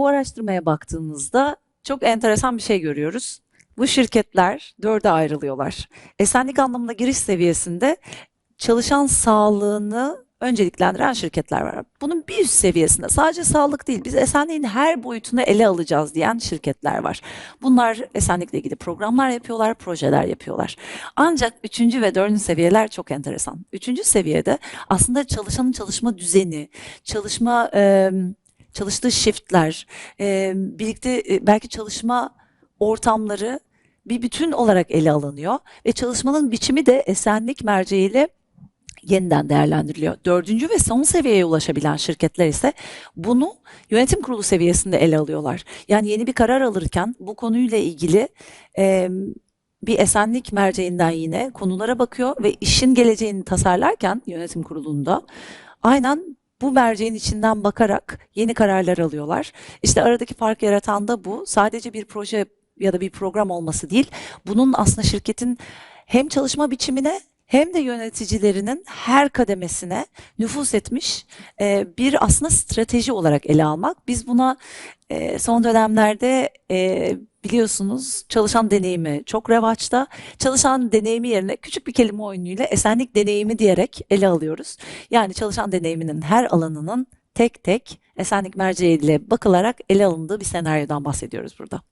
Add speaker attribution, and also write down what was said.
Speaker 1: Bu araştırmaya baktığımızda çok enteresan bir şey görüyoruz. Bu şirketler dörde ayrılıyorlar. Esenlik anlamında giriş seviyesinde çalışan sağlığını önceliklendiren şirketler var. Bunun bir üst seviyesinde sadece sağlık değil, biz esenliğin her boyutunu ele alacağız diyen şirketler var. Bunlar esenlikle ilgili programlar yapıyorlar, projeler yapıyorlar. Ancak üçüncü ve dördüncü seviyeler çok enteresan. Üçüncü seviyede aslında çalışanın çalışma düzeni, çalışma e, çalıştığı shiftler, e, birlikte e, belki çalışma ortamları bir bütün olarak ele alınıyor ve çalışmanın biçimi de esenlik merceğiyle yeniden değerlendiriliyor. Dördüncü ve son seviyeye ulaşabilen şirketler ise bunu yönetim kurulu seviyesinde ele alıyorlar. Yani yeni bir karar alırken bu konuyla ilgili e, bir esenlik merceğinden yine konulara bakıyor ve işin geleceğini tasarlarken yönetim kurulunda aynen bu merceğin içinden bakarak yeni kararlar alıyorlar. İşte aradaki fark yaratan da bu. Sadece bir proje ya da bir program olması değil. Bunun aslında şirketin hem çalışma biçimine hem de yöneticilerinin her kademesine nüfuz etmiş e, bir aslında strateji olarak ele almak. Biz buna e, son dönemlerde e, biliyorsunuz çalışan deneyimi çok revaçta. Çalışan deneyimi yerine küçük bir kelime oyunuyla esenlik deneyimi diyerek ele alıyoruz. Yani çalışan deneyiminin her alanının tek tek esenlik merceğiyle bakılarak ele alındığı bir senaryodan bahsediyoruz burada.